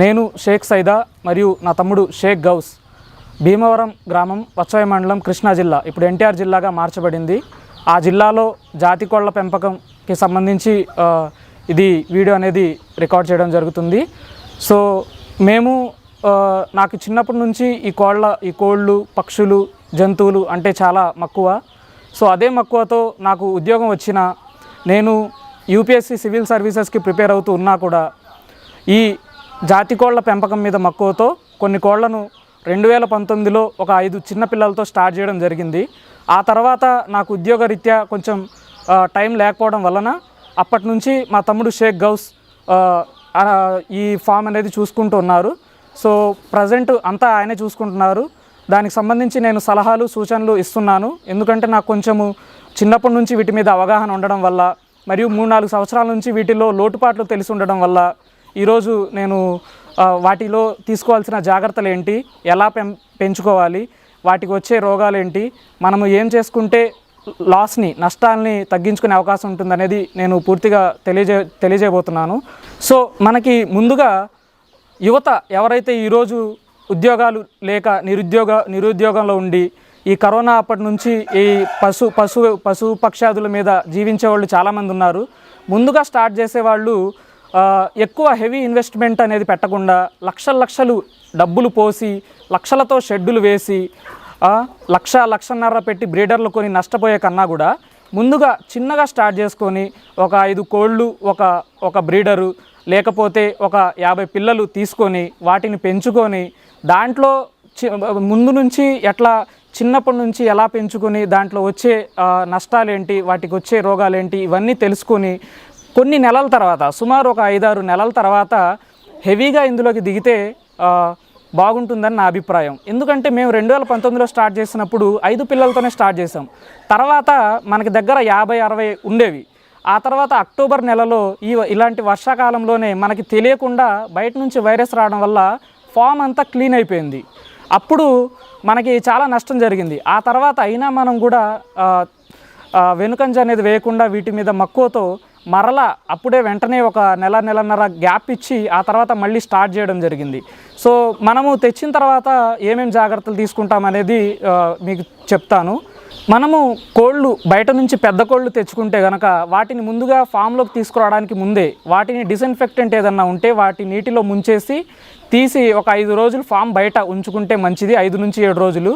నేను షేక్ సైదా మరియు నా తమ్ముడు షేక్ గౌస్. భీమవరం గ్రామం వచ్చాయి మండలం కృష్ణా జిల్లా. ఇప్పుడు ఎన్టీఆర్ జిల్లాగా మార్చబడింది. ఆ జిల్లాలో జాతి కోళ్ళ పెంపకంకి సంబంధించి ఇది వీడియో అనేది రికార్డ్ చేయడం జరుగుతుంది. సో మేము నాకు చిన్నప్పటి నుంచి ఈ కోళ్ళ ఈ కోళ్ళు పక్షులు జంతువులు అంటే చాలా మక్కువ. సో అదే మక్కువతో నాకు ఉద్యోగం వచ్చిన నేను యూపీఎస్సీ సివిల్ సర్వీసెస్కి ప్రిపేర్ అవుతూ ఉన్నా కూడా ఈ జాతి కోళ్ళ పెంపకం మీద మక్కువతో కొన్ని కోళ్ళను రెండు వేల పంతొమ్మిదిలో ఒక ఐదు చిన్న పిల్లలతో స్టార్ట్ చేయడం జరిగింది. ఆ తర్వాత నాకు ఉద్యోగరీత్యా కొంచెం టైం లేకపోవడం వలన అప్పటి నుంచి మా తమ్ముడు షేక్ గౌస్ ఈ ఫామ్ అనేది చూసుకుంటూ ఉన్నారు. సో ప్రజెంట్ అంతా ఆయనే చూసుకుంటున్నారు. దానికి సంబంధించి నేను సలహాలు సూచనలు ఇస్తున్నాను. ఎందుకంటే నాకు కొంచెము చిన్నప్పటి నుంచి వీటి మీద అవగాహన ఉండడం వల్ల మరియు మూడు నాలుగు సంవత్సరాల నుంచి వీటిలో లోటుపాట్లు తెలిసి ఉండడం వల్ల ఈరోజు నేను వాటిలో తీసుకోవాల్సిన జాగ్రత్తలు ఏంటి ఎలా పెం పెంచుకోవాలి? వాటికి వచ్చే రోగాలు ఏంటి మనము ఏం చేసుకుంటే లాస్ని నష్టాలని తగ్గించుకునే అవకాశం ఉంటుందనేది నేను పూర్తిగా తెలియజే తెలియజేయబోతున్నాను. సో మనకి ముందుగా యువత ఎవరైతే ఈరోజు ఉద్యోగాలు లేక నిరుద్యోగ నిరుద్యోగంలో ఉండి ఈ కరోనా అప్పటి నుంచి ఈ పశు పశు పశు పక్షాదుల మీద జీవించే వాళ్ళు చాలామంది ఉన్నారు. ముందుగా స్టార్ట్ చేసేవాళ్ళు వాళ్ళు ఎక్కువ హెవీ ఇన్వెస్ట్మెంట్ అనేది పెట్టకుండా లక్షల లక్షలు డబ్బులు పోసి లక్షలతో షెడ్యూలు వేసి లక్ష లక్షన్నర పెట్టి బ్రీడర్లు కొని నష్టపోయే కన్నా కూడా ముందుగా చిన్నగా స్టార్ట్ చేసుకొని ఒక ఐదు కోళ్ళు ఒక ఒక బ్రీడరు లేకపోతే ఒక యాభై పిల్లలు తీసుకొని వాటిని పెంచుకొని దాంట్లో చి- ముందు నుంచి ఎట్లా చిన్నప్పటి నుంచి ఎలా పెంచుకొని దాంట్లో వచ్చే నష్టాలేంటి వాటికి వచ్చే రోగాలేంటి ఇవన్నీ తెలుసుకొని కొన్ని నెలల తర్వాత సుమారు ఒక ఐదారు నెలల తర్వాత హెవీగా ఇందులోకి దిగితే బాగుంటుందని నా అభిప్రాయం. ఎందుకంటే మేము రెండు వేల పంతొమ్మిదిలో స్టార్ట్ చేసినప్పుడు ఐదు పిల్లలతోనే స్టార్ట్ చేసాం తర్వాత మనకి దగ్గర యాభై అరవై ఉండేవి. ఆ తర్వాత అక్టోబర్ నెలలో ఈ ఇలాంటి వర్షాకాలంలోనే మనకి తెలియకుండా బయట నుంచి వైరస్ రావడం వల్ల ఫామ్ అంతా క్లీన్ అయిపోయింది. అప్పుడు మనకి చాలా నష్టం జరిగింది. ఆ తర్వాత అయినా మనం కూడా వెనుకంజ అనేది వేయకుండా వీటి మీద మక్కువతో మరలా అప్పుడే వెంటనే ఒక నెల నెలన్నర గ్యాప్ ఇచ్చి ఆ తర్వాత మళ్ళీ స్టార్ట్ చేయడం జరిగింది. సో మనము తెచ్చిన తర్వాత ఏమేమి జాగ్రత్తలు తీసుకుంటామనేది మీకు చెప్తాను. మనము కోళ్ళు బయట నుంచి పెద్ద కోళ్ళు తెచ్చుకుంటే కనుక వాటిని ముందుగా ఫామ్లోకి తీసుకురావడానికి ముందే వాటిని డిసన్ఫెక్టెంట్ ఏదన్నా ఉంటే వాటి నీటిలో ముంచేసి తీసి ఒక ఐదు రోజులు ఫామ్ బయట ఉంచుకుంటే మంచిది ఐదు నుంచి ఏడు రోజులు.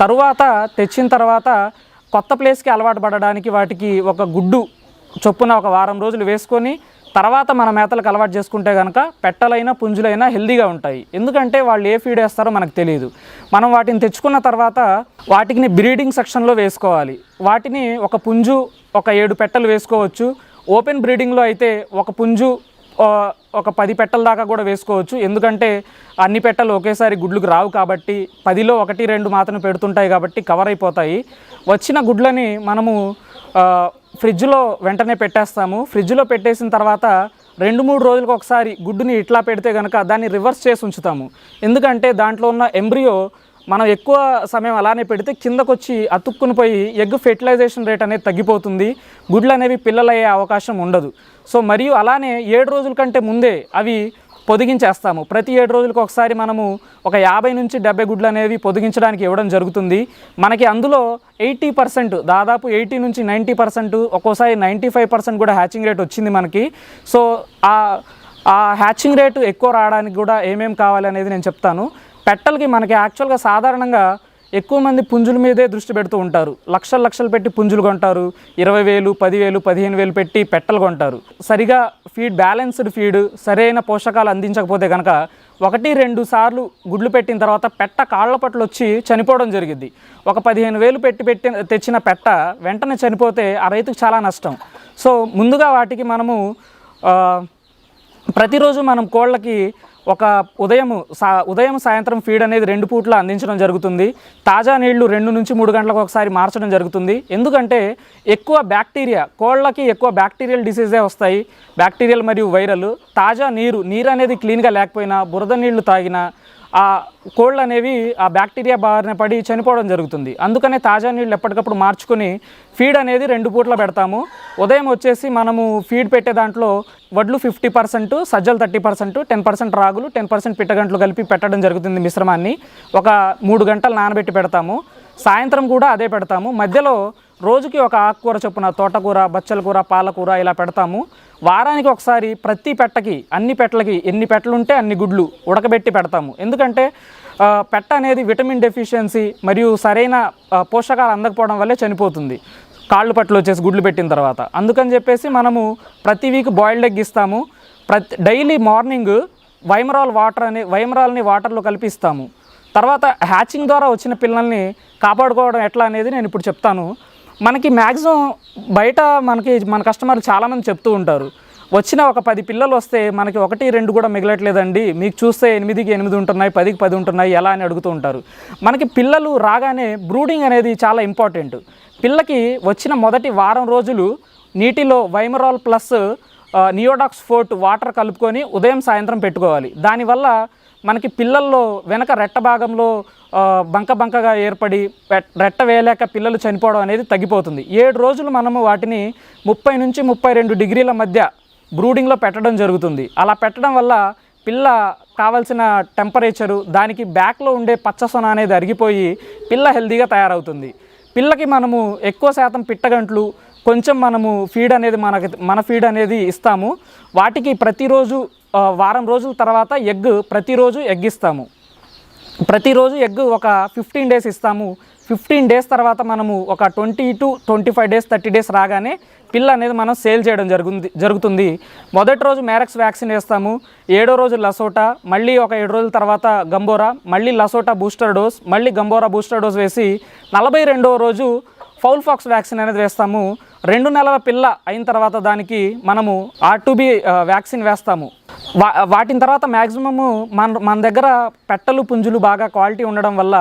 తరువాత తెచ్చిన తర్వాత కొత్త ప్లేస్కి అలవాటు పడడానికి వాటికి ఒక గుడ్డు చొప్పున ఒక వారం రోజులు వేసుకొని తర్వాత మన మేతలకు అలవాటు చేసుకుంటే కనుక పెట్టలైనా పుంజులైనా హెల్దీగా ఉంటాయి. ఎందుకంటే వాళ్ళు ఏ ఫీడ్ వేస్తారో మనకు తెలియదు మనం వాటిని తెచ్చుకున్న తర్వాత వాటిని బ్రీడింగ్ సెక్షన్లో వేసుకోవాలి. వాటిని ఒక పుంజు ఒక ఏడు పెట్టలు వేసుకోవచ్చు. ఓపెన్ బ్రీడింగ్లో అయితే ఒక పుంజు ఒక పది పెట్టల దాకా కూడా వేసుకోవచ్చు. ఎందుకంటే అన్ని పెట్టలు ఒకేసారి గుడ్లకు రావు కాబట్టి పదిలో ఒకటి రెండు మాత్రం పెడుతుంటాయి కాబట్టి కవర్ అయిపోతాయి. వచ్చిన గుడ్లని మనము ఫ్రిడ్జ్లో వెంటనే పెట్టేస్తాము. ఫ్రిడ్జ్లో పెట్టేసిన తర్వాత రెండు మూడు రోజులకు ఒకసారి గుడ్డుని ఇట్లా పెడితే కనుక దాన్ని రివర్స్ చేసి ఉంచుతాము. ఎందుకంటే దాంట్లో ఉన్న ఎంబ్రియో మనం ఎక్కువ సమయం అలానే పెడితే కిందకొచ్చి అతుక్కుని పోయి ఎగ్ ఫెర్టిలైజేషన్ రేట్ అనేది తగ్గిపోతుంది. గుడ్లు అనేవి పిల్లలయ్యే అవకాశం ఉండదు. సో మరియు అలానే ఏడు రోజుల కంటే ముందే అవి పొదిగించేస్తాము. ప్రతి ఏడు రోజులకు ఒకసారి మనము ఒక యాభై నుంచి డెబ్బై గుడ్లు అనేవి పొదిగించడానికి ఇవ్వడం జరుగుతుంది. మనకి అందులో ఎయిటీ పర్సెంట్ దాదాపు ఎయిటీ నుంచి నైంటీ పర్సెంట్ ఒక్కోసారి నైంటీ ఫైవ్ పర్సెంట్ కూడా హ్యాచింగ్ రేట్ వచ్చింది మనకి. సో ఆ ఆ హ్యాచింగ్ రేటు ఎక్కువ రావడానికి కూడా ఏమేమి కావాలి అనేది నేను చెప్తాను. పెట్టలకి మనకి యాక్చువల్గా సాధారణంగా ఎక్కువ మంది పుంజుల మీదే దృష్టి పెడుతూ ఉంటారు. లక్షలు లక్షలు పెట్టి పుంజులు కొంటారు. ఇరవై వేలు పదివేలు పదిహేను వేలు పెట్టి పెట్టలు కొంటారు. సరిగా ఫీడ్ బ్యాలెన్స్డ్ ఫీడ్ సరైన పోషకాలు అందించకపోతే కనుక ఒకటి రెండు సార్లు గుడ్లు పెట్టిన తర్వాత పెట్ట కాళ్ళ పట్లు వచ్చి చనిపోవడం జరిగింది ఒక పదిహేను వేలు పెట్టి పెట్టిన తెచ్చిన పెట్ట వెంటనే చనిపోతే ఆ రైతుకు చాలా నష్టం. సో ముందుగా వాటికి మనము ప్రతిరోజు మనం కోళ్ళకి ఒక ఉదయం సా ఉదయం సాయంత్రం ఫీడ్ అనేది రెండు పూట్ల అందించడం జరుగుతుంది. తాజా నీళ్ళు రెండు నుంచి మూడు గంటలకు ఒకసారి మార్చడం జరుగుతుంది. ఎందుకంటే ఎక్కువ బ్యాక్టీరియా కోళ్ళకి ఎక్కువ బ్యాక్టీరియల్ డిసీజే వస్తాయి. బ్యాక్టీరియల్ మరియు వైరల్ తాజా నీరు నీరు అనేది క్లీన్గా లేకపోయినా బురద నీళ్ళు తాగినా ఆ కోళ్ళు అనేవి ఆ బ్యాక్టీరియా బారిన పడి చనిపోవడం జరుగుతుంది. అందుకనే తాజా నీళ్ళు ఎప్పటికప్పుడు మార్చుకుని ఫీడ్ అనేది రెండు పూట్ల పెడతాము. ఉదయం వచ్చేసి మనము ఫీడ్ పెట్టే దాంట్లో వడ్లు ఫిఫ్టీ పర్సెంట్ సజ్జలు థర్టీ పర్సెంట్ టెన్ పర్సెంట్ రాగులు టెన్ పర్సెంట్ పిట్టగంటలు కలిపి పెట్టడం జరుగుతుంది మిశ్రమాన్ని. ఒక మూడు గంటలు నానబెట్టి పెడతాము. సాయంత్రం కూడా అదే పెడతాము. మధ్యలో రోజుకి ఒక ఆకుకూర చొప్పున తోటకూర బచ్చల కూర పాలకూర ఇలా పెడతాము. వారానికి ఒకసారి ప్రతి పెట్టకి అన్ని పెట్టలకి ఎన్ని పెట్టలు ఉంటే అన్ని గుడ్లు ఉడకబెట్టి పెడతాము. ఎందుకంటే పెట్ట అనేది విటమిన్ డెఫిషియన్సీ మరియు సరైన పోషకాలు అందకపోవడం వల్లే చనిపోతుంది. కాళ్ళు పట్లు వచ్చేసి గుడ్లు పెట్టిన తర్వాత. అందుకని చెప్పేసి మనము ప్రతి వీక్ బాయిల్డ్ ఎగ్ ఇస్తాము. ప్రతి డైలీ మార్నింగ్ వైమరాల్ వాటర్ అనే వైమరాల్ని వాటర్లో కలిపిస్తాము. తర్వాత హ్యాచింగ్ ద్వారా వచ్చిన పిల్లల్ని కాపాడుకోవడం ఎట్లా అనేది నేను ఇప్పుడు చెప్తాను. మనకి మ్యాక్సిమం బయట మనకి మన కస్టమర్లు చాలామంది చెప్తూ ఉంటారు. వచ్చిన ఒక పది పిల్లలు వస్తే మనకి ఒకటి రెండు కూడా మిగలట్లేదండి. మీకు చూస్తే ఎనిమిదికి ఎనిమిది ఉంటున్నాయి పదికి పది ఉంటున్నాయి ఎలా అని అడుగుతూ ఉంటారు. మనకి పిల్లలు రాగానే బ్రూడింగ్ అనేది చాలా ఇంపార్టెంట్. పిల్లకి వచ్చిన మొదటి వారం రోజులు నీటిలో Vimeral plus Neodox forte water కలుపుకొని ఉదయం సాయంత్రం పెట్టుకోవాలి. దానివల్ల మనకి పిల్లల్లో వెనక రెట్ట భాగంలో బంక బంకగా ఏర్పడి రెట్ట వేయలేక పిల్లలు చనిపోవడం అనేది తగ్గిపోతుంది. ఏడు రోజులు మనము వాటిని ముప్పై నుంచి ముప్పై రెండు డిగ్రీల మధ్య బ్రూడింగ్లో పెట్టడం జరుగుతుంది. అలా పెట్టడం వల్ల పిల్ల కావాల్సిన టెంపరేచరు దానికి బ్యాక్లో ఉండే పచ్చసొన అనేది అరిగిపోయి పిల్ల హెల్దీగా తయారవుతుంది. పిల్లకి మనము ఎక్కువ శాతం పిట్టగంట్లు కొంచెం మనము ఫీడ్ అనేది మనకి మన ఫీడ్ అనేది ఇస్తాము. వాటికి ప్రతిరోజు వారం రోజుల తర్వాత ఎగ్ ప్రతిరోజు ఎగ్ ఇస్తాము. ప్రతిరోజు ఎగ్ ఒక ఫిఫ్టీన్ డేస్ ఇస్తాము. ఫిఫ్టీన్ డేస్ తర్వాత మనము ఒక twenty to twenty five days thirty days రాగానే పిల్ల అనేది మనం సేల్ చేయడం జరుగుంది జరుగుతుంది. మొదటి రోజు మ్యారక్స్ వ్యాక్సిన్ వేస్తాము. ఏడో రోజు లసోటా మళ్ళీ ఒక ఏడు రోజుల తర్వాత గంబోరా మళ్ళీ లసోటా బూస్టర్ డోస్ మళ్ళీ గంబోరా బూస్టర్ డోస్ వేసి నలభై రెండవ రోజు ఫౌల్ ఫాక్స్ వ్యాక్సిన్ అనేది వేస్తాము. రెండు నెలల పిల్ల అయిన తర్వాత దానికి మనము ఆర్ టు బి వ్యాక్సిన్ వేస్తాము. వా వాటిని తర్వాత మ్యాక్సిమము మన మన దగ్గర పెట్టలు పుంజులు బాగా క్వాలిటీ ఉండడం వల్ల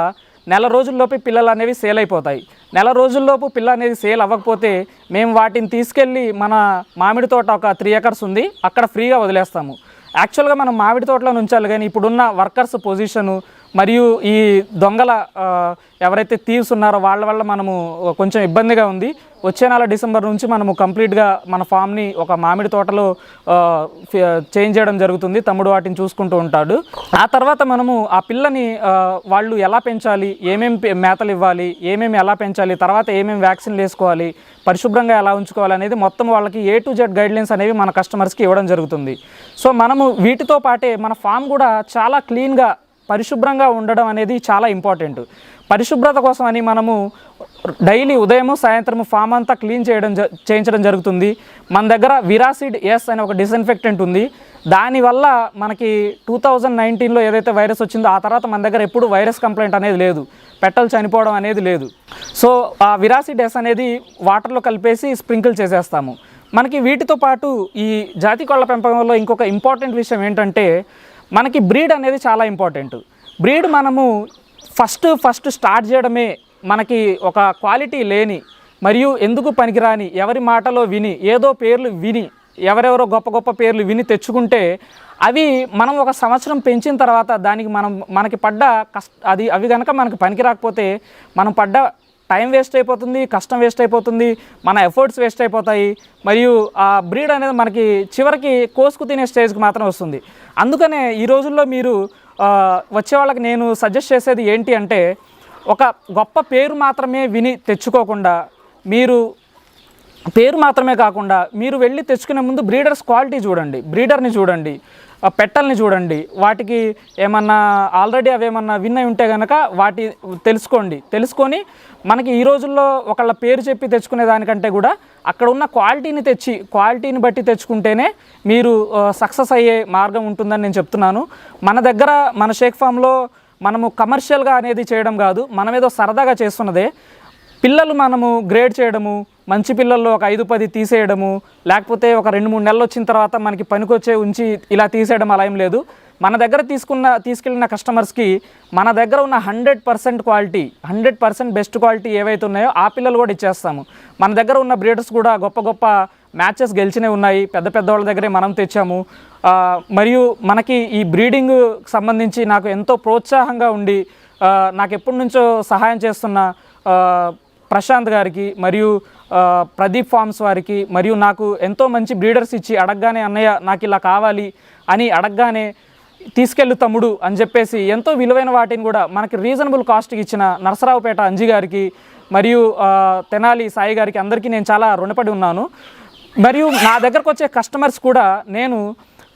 నెల రోజుల్లోపే పిల్లలు అనేవి సేల్ అయిపోతాయి. నెల రోజుల్లోపు పిల్ల అనేది సేల్ అవ్వకపోతే మేము వాటిని తీసుకెళ్ళి మన మామిడి తోట ఒక త్రీ ఎకర్స్ ఉంది అక్కడ ఫ్రీగా వదిలేస్తాము. యాక్చువల్గా మనం మామిడి తోటలో ఉంచాలి కానీ ఇప్పుడున్న వర్కర్స్ పొజిషను మరియు ఈ దొంగల ఎవరైతే థీవ్స్ ఉన్నారో వాళ్ళ వల్ల మనము కొంచెం ఇబ్బందిగా ఉంది. వచ్చే నెల డిసెంబర్ నుంచి మనము కంప్లీట్గా మన ఫామ్ని ఒక మామిడి తోటలో చేంజ్ చేయడం జరుగుతుంది. తమ్ముడు వాటిని చూసుకుంటూ ఉంటాడు. ఆ తర్వాత మనము ఆ పిల్లని వాళ్ళు ఎలా పెంచాలి? ఏమేమి పె- మేతలు ఇవ్వాలి? ఏమేమి ఎలా పెంచాలి? తర్వాత ఏమేమి వ్యాక్సిన్లు వేసుకోవాలి? పరిశుభ్రంగా ఎలా ఉంచుకోవాలి అనేది మొత్తం వాళ్ళకి ఏ టు జెడ్ గైడ్లైన్స్ అనేవి మన కస్టమర్స్కి ఇవ్వడం జరుగుతుంది. సో మనము వీటితో పాటే మన ఫామ్ కూడా చాలా క్లీన్గా పరిశుభ్రంగా ఉండడం అనేది చాలా ఇంపార్టెంట్. పరిశుభ్రత కోసం అని మనము డైలీ ఉదయం సాయంత్రం ఫామ్ అంతా క్లీన్ చేయడం జ- చేయించడం జరుగుతుంది. మన దగ్గర విరాసిడ్ ఎస్ అనే ఒక డిస్ఇన్ఫెక్టెంట్ ఉంది. దానివల్ల మనకి టూ థౌజండ్ నైన్టీన్లో ఏదైతే వైరస్ వచ్చిందో ఆ తర్వాత మన దగ్గర ఎప్పుడు వైరస్ కంప్లైంట్ అనేది లేదు. పెట్టలు చనిపోవడం అనేది లేదు. సో ఆ విరాసిడ్ ఎస్ అనేది వాటర్లో కలిపేసి స్ప్రింకిల్ చేసేస్తాము. మనకి వీటితో పాటు ఈ జాతి కోళ్ళ పెంపకంలో ఇంకొక ఇంపార్టెంట్ విషయం ఏంటంటే మనకి బ్రీడ్ అనేది చాలా ఇంపార్టెంట్. బ్రీడ్ మనము ఫస్ట్ ఫస్ట్ స్టార్ట్ చేయడమే మనకి ఒక క్వాలిటీ లేని మరియు ఎందుకు పనికిరాని ఎవరి మాటలో విని ఏదో పేర్లు విని ఎవరెవరో గొప్ప గొప్ప పేర్లు విని తెచ్చుకుంటే అవి మనం ఒక సంవత్సరం పెంచిన తర్వాత దానికి మనం మనకి పడ్డ కష్ట అది అవి కనుక మనకి పనికి రాకపోతే మనం పడ్డ టైం వేస్ట్ అయిపోతుంది కష్టం వేస్ట్ అయిపోతుంది మన ఎఫర్ట్స్ వేస్ట్ అయిపోతాయి మరియు ఆ బ్రీడ్ అనేది మనకి చివరికి కోసుకు తినే స్టేజ్కి మాత్రం వస్తుంది. అందుకనే ఈ రోజుల్లో మీరు వచ్చే వాళ్ళకి నేను సజెస్ట్ చేసేది ఏంటి అంటే ఒక గొప్ప పేరు మాత్రమే విని తెచ్చుకోకుండా మీరు పేరు మాత్రమే కాకుండా మీరు వెళ్ళి తెచ్చుకునే ముందు బ్రీడర్స్ క్వాలిటీ చూడండి బ్రీడర్ని చూడండి. పెట్టల్ని చూడండి. వాటికి ఏమన్నా ఆల్రెడీ అవి ఏమన్నా విన్ అయి ఉంటే కనుక వాటి తెలుసుకోండి. తెలుసుకొని మనకి ఈ రోజుల్లో ఒకళ్ళ పేరు చెప్పి తెచ్చుకునే దానికంటే కూడా అక్కడ ఉన్న క్వాలిటీని తెచ్చి క్వాలిటీని బట్టి తెచ్చుకుంటేనే మీరు సక్సెస్ అయ్యే మార్గం ఉంటుందని నేను చెప్తున్నాను. మన దగ్గర మన షేక్ ఫామ్లో మనము కమర్షియల్గా అనేది చేయడం కాదు మనం ఏదో సరదాగా చేస్తున్నదే. పిల్లలు మనము గ్రేడ్ చేయడము మంచి పిల్లల్లో ఒక ఐదు పది తీసేయడము లేకపోతే ఒక రెండు మూడు నెలలు వచ్చిన తర్వాత మనకి పనికొచ్చే ఉంచి ఇలా తీసేయడం అలా ఏం లేదు. మన దగ్గర తీసుకున్న తీసుకెళ్ళిన కస్టమర్స్కి మన దగ్గర ఉన్న hundred percent quality hundred percent best quality ఏవైతే ఉన్నాయో ఆ పిల్లలు కూడా ఇచ్చేస్తాము. మన దగ్గర ఉన్న బ్రీడర్స్ కూడా గొప్ప గొప్ప మ్యాచెస్ గెలిచినవి ఉన్నాయి. పెద్ద పెద్ద వాళ్ళ దగ్గరే మనం తెచ్చాము. మరియు మనకి ఈ బ్రీడింగ్ సంబంధించి నాకు ఎంతో ప్రోత్సాహంగా ఉండి నాకు ఎప్పటి నుంచో సహాయం చేస్తున్న ప్రశాంత్ గారికి మరియు ప్రదీప్ ఫార్మ్స్ వారికి మరియు నాకు ఎంతో మంచి బ్రీడర్స్ ఇచ్చి అడగగానే అన్నయ్య నాకు ఇలా కావాలి అని అడగగానే తీసుకెళ్ళు తమ్ముడు అని చెప్పేసి ఎంతో విలువైన వాటిని కూడా మనకి రీజనబుల్ కాస్ట్కి ఇచ్చిన నరసరావుపేట అంజి గారికి మరియు తెనాలి సాయి గారికి అందరికీ నేను చాలా రుణపడి ఉన్నాను. మరియు నా దగ్గరకు వచ్చే కస్టమర్స్ కూడా నేను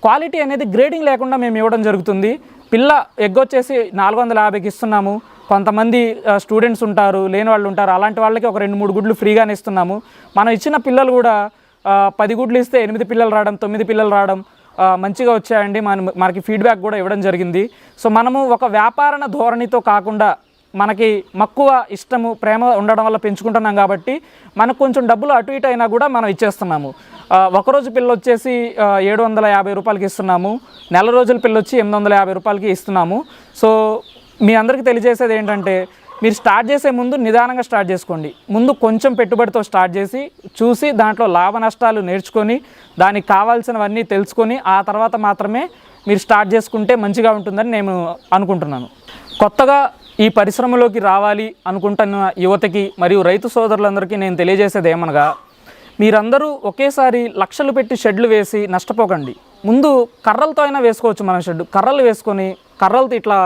క్వాలిటీ అనేది గ్రేడింగ్ లేకుండా మేము ఇవ్వడం జరుగుతుంది. పిల్ల ఎగ్ వచ్చేసి నాలుగు వందల యాభైకి ఇస్తున్నాము. కొంతమంది స్టూడెంట్స్ ఉంటారు లేని వాళ్ళు ఉంటారు అలాంటి వాళ్ళకి ఒక రెండు మూడు గుడ్లు ఫ్రీగానే ఇస్తున్నాము. మనం ఇచ్చిన పిల్లలు కూడా పది గుడ్లు ఇస్తే ఎనిమిది పిల్లలు రావడం తొమ్మిది పిల్లలు రావడం మంచిగా వచ్చాయండి. మన మనకి ఫీడ్బ్యాక్ కూడా ఇవ్వడం జరిగింది. సో మనము ఒక వ్యాపారణ ధోరణితో కాకుండా మనకి మక్కువ ఇష్టము ప్రేమ ఉండడం వల్ల పెంచుకుంటున్నాం కాబట్టి మనకు కొంచెం డబ్బులు అటు ఇటు అయినా కూడా మనం ఇచ్చేస్తున్నాము. ఒకరోజు పిల్ల వచ్చేసి ఏడు వందల యాభై రూపాయలకి ఇస్తున్నాము. నెల రోజుల పిల్ల వచ్చి ఎనిమిది వందల యాభై రూపాయలకి ఇస్తున్నాము. సో మీ అందరికీ తెలియజేసేది ఏంటంటే మీరు స్టార్ట్ చేసే ముందు నిదానంగా స్టార్ట్ చేసుకోండి. ముందు కొంచెం పెట్టుబడితో స్టార్ట్ చేసి చూసి దాంట్లో లాభ నష్టాలు నేర్చుకొని దానికి కావాల్సినవన్నీ తెలుసుకొని ఆ తర్వాత మాత్రమే మీరు స్టార్ట్ చేసుకుంటే మంచిగా ఉంటుందని నేను అనుకుంటున్నాను. కొత్తగా ఈ పరిశ్రమలోకి రావాలి అనుకుంటున్న యువతకి మరియు రైతు సోదరులందరికీ నేను తెలియజేసేది ఏమనగా మీరందరూ ఒకేసారి లక్షలు పెట్టి షెడ్లు వేసి నష్టపోకండి. ముందు కర్రలతో అయినా వేసుకోవచ్చు మన షెడ్ కర్రలు వేసుకొని కర్రలతో ఇట్లా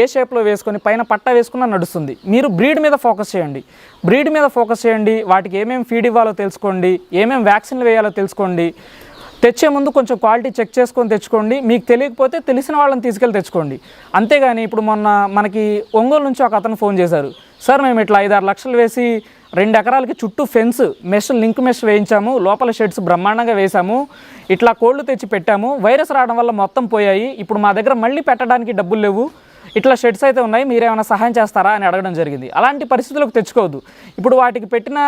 ఏ షేప్లో వేసుకొని పైన పట్ట వేసుకున్నా నడుస్తుంది. మీరు బ్రీడ్ మీద ఫోకస్ చేయండి. బ్రీడ్ మీద ఫోకస్ చేయండి. వాటికి ఏమేమి ఫీడ్ ఇవ్వాలో తెలుసుకోండి. ఏమేమి వ్యాక్సిన్లు వేయాలో తెలుసుకోండి. తెచ్చే ముందు కొంచెం క్వాలిటీ చెక్ చేసుకొని తెచ్చుకోండి. మీకు తెలియకపోతే తెలిసిన వాళ్ళని తీసుకెళ్ళి తెచ్చుకోండి. అంతేగాని ఇప్పుడు మొన్న మనకి ఒంగోలు నుంచి ఒక అతను ఫోన్ చేశారు. సార్ మేము ఇట్లా ఐదారు లక్షలు వేసి రెండు ఎకరాలకి చుట్టూ ఫెన్స్ మెష్ లింక్ మెష్ వేయించాము. లోపల షెడ్స్ బ్రహ్మాండంగా వేసాము ఇట్లా కోళ్ళు తెచ్చి పెట్టాము. వైరస్ రావడం వల్ల మొత్తం పోయాయి. ఇప్పుడు మా దగ్గర మళ్ళీ పెట్టడానికి డబ్బులు లేవు. ఇట్లా షెడ్స్ అయితే ఉన్నాయి మీరేమైనా సహాయం చేస్తారా అని అడగడం జరిగింది. అలాంటి పరిస్థితులకు తెచ్చుకోవద్దు. ఇప్పుడు వాటికి పెట్టిన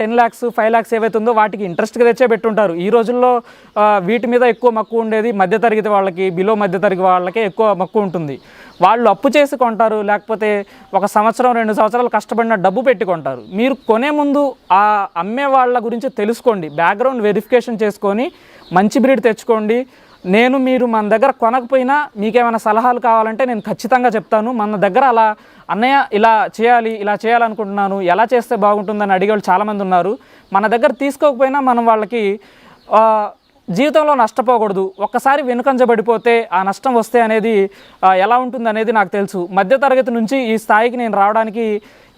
టెన్ ల్యాక్స్ ఫైవ్ ల్యాక్స్ ఏవైతే ఉందో వాటికి ఇంట్రెస్ట్గా తెచ్చే పెట్టుంటారు. ఈ రోజుల్లో వీటి మీద ఎక్కువ మక్కువ ఉండేది మధ్యతరగతి వాళ్ళకి బిలో మధ్యతరగతి వాళ్ళకే ఎక్కువ మక్కువ ఉంటుంది. వాళ్ళు అప్పు చేసి కొంటారు లేకపోతే ఒక సంవత్సరం రెండు సంవత్సరాలు కష్టపడిన డబ్బు పెట్టి కొంటారు. మీరు కొనే ముందు ఆ అమ్మే వాళ్ళ గురించి తెలుసుకోండి. బ్యాక్గ్రౌండ్ వెరిఫికేషన్ చేసుకొని మంచి బ్రీడ్ తెచ్చుకోండి. నేను మీరు మన దగ్గర కొనకపోయినా మీకేమైనా సలహాలు కావాలంటే నేను ఖచ్చితంగా చెప్తాను. మన దగ్గర అలా అన్నయ్య ఇలా చేయాలి ఇలా చేయాలనుకుంటున్నాను ఎలా చేస్తే బాగుంటుందని అడిగే వాళ్ళు చాలామంది ఉన్నారు. మన దగ్గర తీసుకోకపోయినా మనం వాళ్ళకి జీవితంలో నష్టపోకూడదు. ఒక్కసారి వెనుకంజబడిపోతే ఆ నష్టం వస్తే అనేది ఎలా ఉంటుంది అనేది నాకు తెలుసు. మధ్యతరగతి నుంచి ఈ స్థాయికి నేను రావడానికి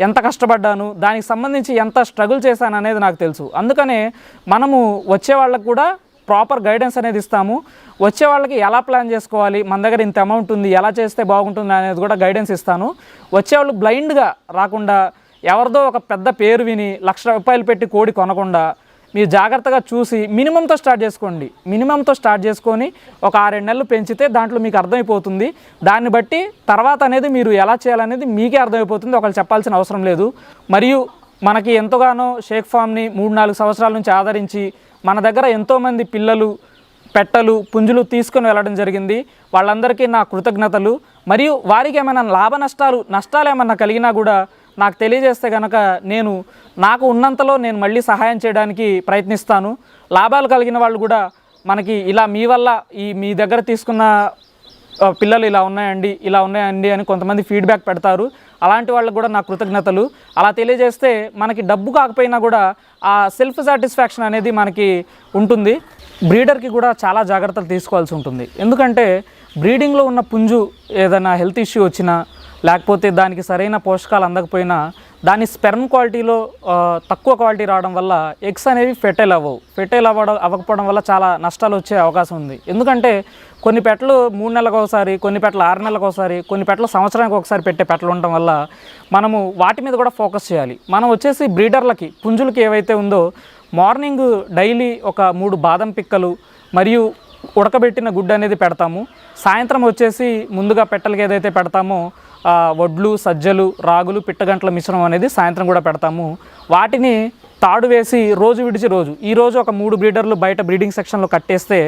ఎంత కష్టపడ్డాను దానికి సంబంధించి ఎంత స్ట్రగుల్ చేశాను అనేది నాకు తెలుసు. అందుకనే మనము వచ్చే వాళ్ళకు కూడా ప్రాపర్ గైడెన్స్ అనేది ఇస్తాము. వచ్చే వాళ్ళకి ఎలా ప్లాన్ చేసుకోవాలి మన దగ్గర ఇంత అమౌంట్ ఉంది ఎలా చేస్తే బాగుంటుంది అనేది కూడా గైడెన్స్ ఇస్తాను. వచ్చేవాళ్ళు బ్లైండ్గా రాకుండా ఎవరిదో ఒక పెద్ద పేరు విని లక్ష రూపాయలు పెట్టి కోడి కొనకుండా మీరు జాగ్రత్తగా చూసి మినిమంతో స్టార్ట్ చేసుకోండి. మినిమంతో స్టార్ట్ చేసుకొని ఒక ఆరేడు నెలలు పెంచితే దాంట్లో మీకు అర్థమైపోతుంది. దాన్ని బట్టి తర్వాత అనేది మీరు ఎలా చేయాలనేది మీకే అర్థమైపోతుంది. ఒకళ్ళు చెప్పాల్సిన అవసరం లేదు. మరియు మనకి ఎంతగానో షేక్ ఫామ్ని మూడు నాలుగు సంవత్సరాల నుంచి ఆదరించి మన దగ్గర ఎంతోమంది పిల్లలు పెట్టలు పుంజులు తీసుకొని వెళ్ళడం జరిగింది. వాళ్ళందరికీ నా కృతజ్ఞతలు. మరియు వారికి ఏమైనా లాభ నష్టాలు నష్టాలు ఏమైనా కలిగినా కూడా నాకు తెలియజేస్తే కనుక నేను నాకు ఉన్నంతలో నేను మళ్ళీ సహాయం చేయడానికి ప్రయత్నిస్తాను. లాభాలు కలిగిన వాళ్ళు కూడా మనకి ఇలా మీ వల్ల ఈ మీ దగ్గర తీసుకున్న పిల్లలు ఇలా ఉన్నాయండి ఇలా ఉన్నాయండి అని కొంతమంది ఫీడ్బ్యాక్ పెడతారు. అలాంటి వాళ్ళకు కూడా నా కృతజ్ఞతలు. అలా తెలియజేస్తే మనకి డబ్బు కాకపోయినా కూడా ఆ సెల్ఫ్ సాటిస్ఫాక్షన్ అనేది మనకి ఉంటుంది. బ్రీడర్కి కూడా చాలా జాగ్రత్తలు తీసుకోవాల్సి ఉంటుంది. ఎందుకంటే బ్రీడింగ్లో ఉన్న పుంజు ఏదైనా హెల్త్ ఇష్యూ వచ్చినా లేకపోతే దానికి సరైన పోషకాలు అందకపోయినా దాని స్పెర్మ్ క్వాలిటీలో తక్కువ క్వాలిటీ రావడం వల్ల ఎగ్స్ అనేవి ఫెటైల్ అవ్వవు. ఫెటైల్ అవ్వడం అవ్వకపోవడం వల్ల చాలా నష్టాలు వచ్చే అవకాశం ఉంది. ఎందుకంటే కొన్ని పెట్టలు మూడు నెలలకు ఒకసారి కొన్ని పెట్టలు ఆరు నెలలకు ఒకసారి కొన్ని పెట్టలు సంవత్సరానికి ఒకసారి పెట్టే పెట్టలు ఉండటం వల్ల మనము వాటి మీద కూడా ఫోకస్ చేయాలి. మనం వచ్చేసి బ్రీడర్లకి పుంజులకి ఏవైతే ఉందో మార్నింగ్ డైలీ ఒక మూడు బాదం పిక్కలు మరియు ఉడకబెట్టిన గుడ్డు అనేది పెడతాము. సాయంత్రం వచ్చేసి ముందుగా పెట్టలకి ఏదైతే పెడతామో వడ్లు సజ్జలు రాగులు పిట్టగంటల మిశ్రమం అనేది సాయంత్రం కూడా పెడతాము. వాటిని తాడు వేసి రోజు విడిచి రోజు ఈరోజు ఒక మూడు బ్రీడర్లు బయట బ్రీడింగ్ సెక్షన్లో కట్టేస్తే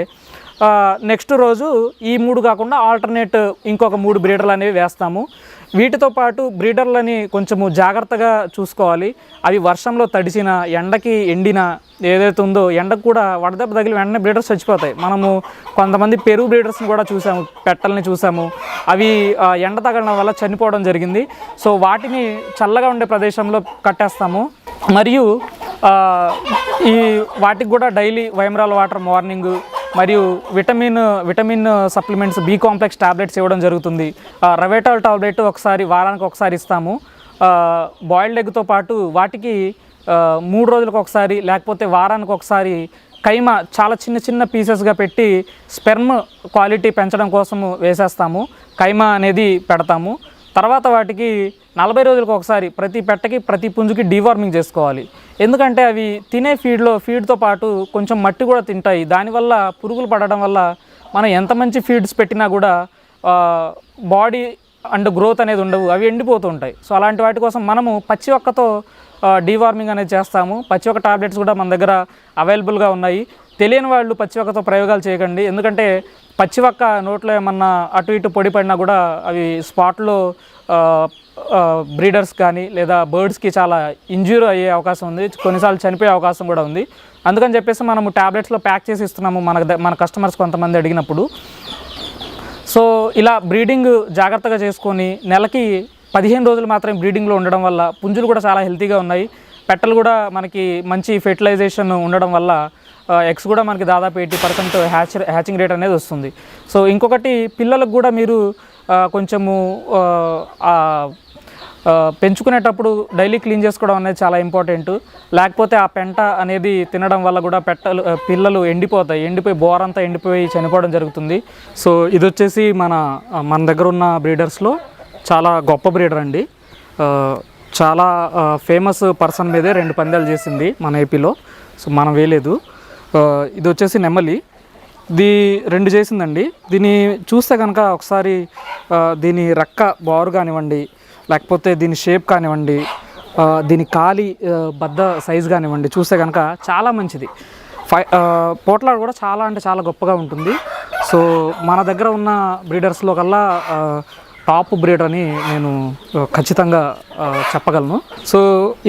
నెక్స్ట్ రోజు ఈ మూడు కాకుండా ఆల్టర్నేట్ ఇంకొక మూడు బ్రీడర్లు అనేవి వేస్తాము. వీటితో పాటు బ్రీడర్లని కొంచెము జాగ్రత్తగా చూసుకోవాలి. అవి వర్షంలో తడిసిన ఎండకి ఎండిన ఏదైతే ఉందో ఎండకు కూడా వడదెబ్బ తగిలి వెంటనే బ్రీడర్స్ చచ్చిపోతాయి. మనము కొంతమంది పెరుగు బ్రీడర్స్ని కూడా చూసాము పెట్టల్ని చూసాము. అవి ఎండ తగలడం వల్ల చనిపోవడం జరిగింది. సో వాటిని చల్లగా ఉండే ప్రదేశంలో కట్టేస్తాము. మరియు ఈ వాటికి కూడా డైలీ వైమరాల్ వాటర్ మార్నింగ్ మరియు vitamin vitamin supplements B complex tablets ఇవ్వడం జరుగుతుంది. రవేటాల్ టాబ్లెట్ ఒకసారి వారానికి ఒకసారి ఇస్తాము. బాయిల్డ్ ఎగ్తో పాటు వాటికి మూడు రోజులకు ఒకసారి లేకపోతే వారానికి ఒకసారి కైమ చాలా చిన్న చిన్న పీసెస్గా పెట్టి స్పెర్మ్ క్వాలిటీ పెంచడం కోసము వేసేస్తాము. కైమ అనేది పెడతాము. తర్వాత వాటికి నలభై రోజులకు ఒకసారి ప్రతి పెట్టకి ప్రతి పుంజుకి డీవార్మింగ్ చేసుకోవాలి. ఎందుకంటే అవి తినే ఫీడ్లో ఫీడ్తో పాటు కొంచెం మట్టి కూడా తింటాయి. దానివల్ల పురుగులు పడడం వల్ల మనం ఎంత మంచి ఫీడ్స్ పెట్టినా కూడా బాడీ అండ్ గ్రోత్ అనేది ఉండవు. అవి ఎండిపోతూ ఉంటాయి. సో అలాంటి వాటి కోసం మనము పచ్చి ఒక్కతో డీవార్మింగ్ అనేది చేస్తాము. పచ్చి ఒక్క టాబ్లెట్స్ కూడా మన దగ్గర అవైలబుల్గా ఉన్నాయి. తెలియని వాళ్ళు పచ్చి ఒక్కతో ప్రయోగాలు చేయకండి. ఎందుకంటే పచ్చి ఒక్క నోట్లో ఏమన్నా అటు ఇటు పొడి పడినా కూడా అవి స్పాట్లో బ్రీడర్స్ కానీ లేదా బర్డ్స్కి చాలా ఇంజ్యూర్ అయ్యే అవకాశం ఉంది. కొన్నిసార్లు చనిపోయే అవకాశం కూడా ఉంది. అందుకని చెప్పేసి మనము ట్యాబ్లెట్స్లో ప్యాక్ చేసి ఇస్తున్నాము మన మన కస్టమర్స్ కొంతమంది అడిగినప్పుడు. సో ఇలా బ్రీడింగ్ జాగ్రత్తగా చేసుకొని నెలకి పదిహేను రోజులు మాత్రమే బ్రీడింగ్లో ఉండడం వల్ల పుంజులు కూడా చాలా హెల్తీగా ఉన్నాయి. పెట్టలు కూడా మనకి మంచి ఫెర్టిలైజేషన్ ఉండడం వల్ల ఎగ్స్ కూడా మనకి దాదాపు eighty percent hatch hatching rate అనేది వస్తుంది. సో ఇంకొకటి పిల్లలకు కూడా మీరు కొంచెము పెంచుకునేటప్పుడు డైలీ క్లీన్ చేసుకోవడం అనేది చాలా ఇంపార్టెంట్. లేకపోతే ఆ పెంట అనేది తినడం వల్ల కూడా పెట్టలు పిల్లలు ఎండిపోతాయి. ఎండిపోయి బోరంతా ఎండిపోయి చనిపోవడం జరుగుతుంది. సో ఇది వచ్చేసి మన మన దగ్గర ఉన్న బ్రీడర్స్లో చాలా గొప్ప బ్రీడర్ అండి. చాలా ఫేమస్ పర్సన్ మీదే రెండు పందాలు చేసింది మన ఏపీలో. సో మనం వేయలేదు. ఇది వచ్చేసి నెమలి. ఇది రెండు చేసిందండి. దీన్ని చూస్తే కనుక ఒకసారి దీని రెక్క బారు కానివ్వండి లేకపోతే దీని షేప్ కానివ్వండి దీని కాలి బద్ద సైజ్ కానివ్వండి చూస్తే కనుక చాలా మంచిది. ఫై పోట్లాడు కూడా చాలా అంటే చాలా గొప్పగా ఉంటుంది. సో మన దగ్గర ఉన్న బ్రీడర్స్లో కల్లా టాప్ బ్రీడర్ అని నేను ఖచ్చితంగా చెప్పగలను. సో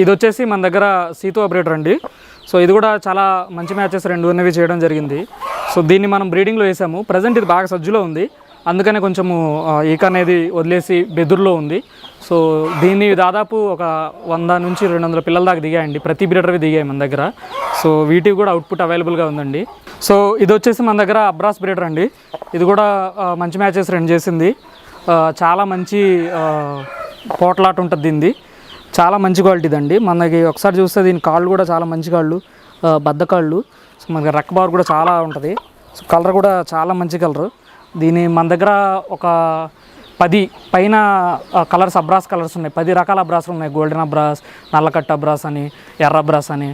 ఇది వచ్చేసి మన దగ్గర సీతో బ్రీడర్ అండి. సో ఇది కూడా చాలా మంచి మ్యాచెస్ రెండు ఉన్నవి చేయడం జరిగింది. సో దీన్ని మనం బ్రీడింగ్లో వేసాము. ప్రజెంట్ ఇది బాగా సజ్జులో ఉంది. అందుకనే కొంచెము ఈక అనేది వదిలేసి బెదురులో ఉంది. సో దీన్ని దాదాపు ఒక వంద నుంచి రెండు వందల పిల్లల దాకా దిగాయండి. ప్రతి బ్రీడర్వి దిగాయి మన దగ్గర. సో వీటికి కూడా అవుట్పుట్ అవైలబుల్గా ఉందండి. సో ఇది వచ్చేసి మన దగ్గర అబ్రాస్ బ్రీడర్ అండి. ఇది కూడా మంచి మ్యాచెస్ రెండు చేసింది. చాలా మంచి పోట్లాట ఉంటుంది దీనిది. చాలా మంచి క్వాలిటీ అండి మనకి ఒకసారి చూస్తే దీని కాళ్ళు కూడా చాలా మంచి కాళ్ళు బద్ద కాళ్ళు. సో మనకి రెక్క బార్ కూడా చాలా ఉంటుంది. సో కలర్ కూడా చాలా మంచి కలరు. దీని మన దగ్గర ఒక పది పైన కలర్స్ అబ్రాస్ కలర్స్ ఉన్నాయి. పది రకాల అబ్రాస్లు ఉన్నాయి. గోల్డెన్ అబ్రాస్ నల్లకట్ట అబ్రాస్ అని ఎర్ర అబ్రాస్ అని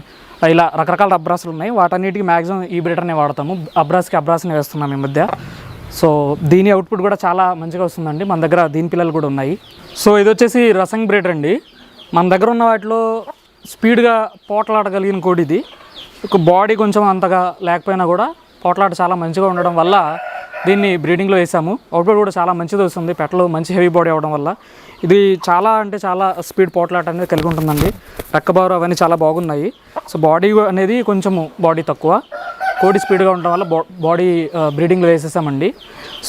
ఇలా రకరకాల అబ్రాస్లు ఉన్నాయి. వాటన్నిటికీ మ్యాక్సిమం ఈ బ్రీడర్నే వాడతాము. అబ్రాస్కి అబ్రాస్ని వేస్తున్నాం ఈ మధ్య. సో దీని అవుట్పుట్ కూడా చాలా మంచిగా వస్తుందండి. మన దగ్గర దీని పిల్లలు కూడా ఉన్నాయి. సో ఇది వచ్చేసి రసంగ్ బ్రీడర్ అండి. మన దగ్గర ఉన్న వాటిలో స్పీడ్గా పోట్లాడగలిగిన కోడి ఇది. ఒక బాడీ కొంచెం అంతగా లేకపోయినా కూడా పోట్లాట చాలా మంచిగా ఉండడం వల్ల దీన్ని బ్రీడింగ్లో వేసాము. అవుట్పుట్ కూడా చాలా మంచిది వస్తుంది. పెట్టలు మంచి హెవీ బాడీ అవడం వల్ల. ఇది చాలా అంటే చాలా స్పీడ్ పోట్లాట అనేది కలిగి ఉంటుందండి. రెక్కబారు అవన్నీ చాలా బాగున్నాయి. సో బాడీ అనేది కొంచెము బాడీ తక్కువ. కోడి స్పీడ్గా ఉండడం వల్ల బాడీ బ్రీడింగ్లో వేసేసామండి.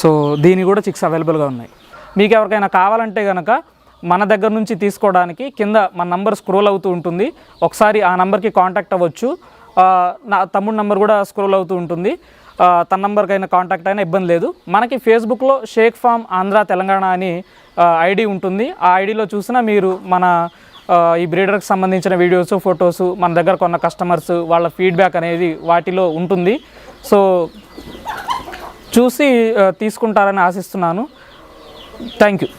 సో దీని కూడా చిక్స్ అవైలబుల్గా ఉన్నాయి. మీకు ఎవరికైనా కావాలంటే కనుక మన దగ్గర నుంచి తీసుకోవడానికి కింద మన నంబర్ స్క్రోల్ అవుతూ ఉంటుంది. ఒకసారి ఆ నంబర్కి కాంటాక్ట్ అవ్వచ్చు. నా తమ్ముడు నంబర్ కూడా స్క్రోల్ అవుతూ ఉంటుంది. తన నెంబర్కైనా కాంటాక్ట్ అయినా ఇబ్బంది లేదు. మనకి ఫేస్బుక్లో షేక్ ఫామ్ ఆంధ్ర తెలంగాణ అని ఐడి ఉంటుంది. ఆ ఐడిలో చూసినా మీరు మన ఈ బ్రీడర్కి సంబంధించిన వీడియోస్ ఫొటోస్ మన దగ్గర కొన్న కస్టమర్స్ వాళ్ళ ఫీడ్బ్యాక్ అనేది వాటిలో ఉంటుంది. సో చూసి తీసుకుంటారని ఆశిస్తున్నాను. Thank you.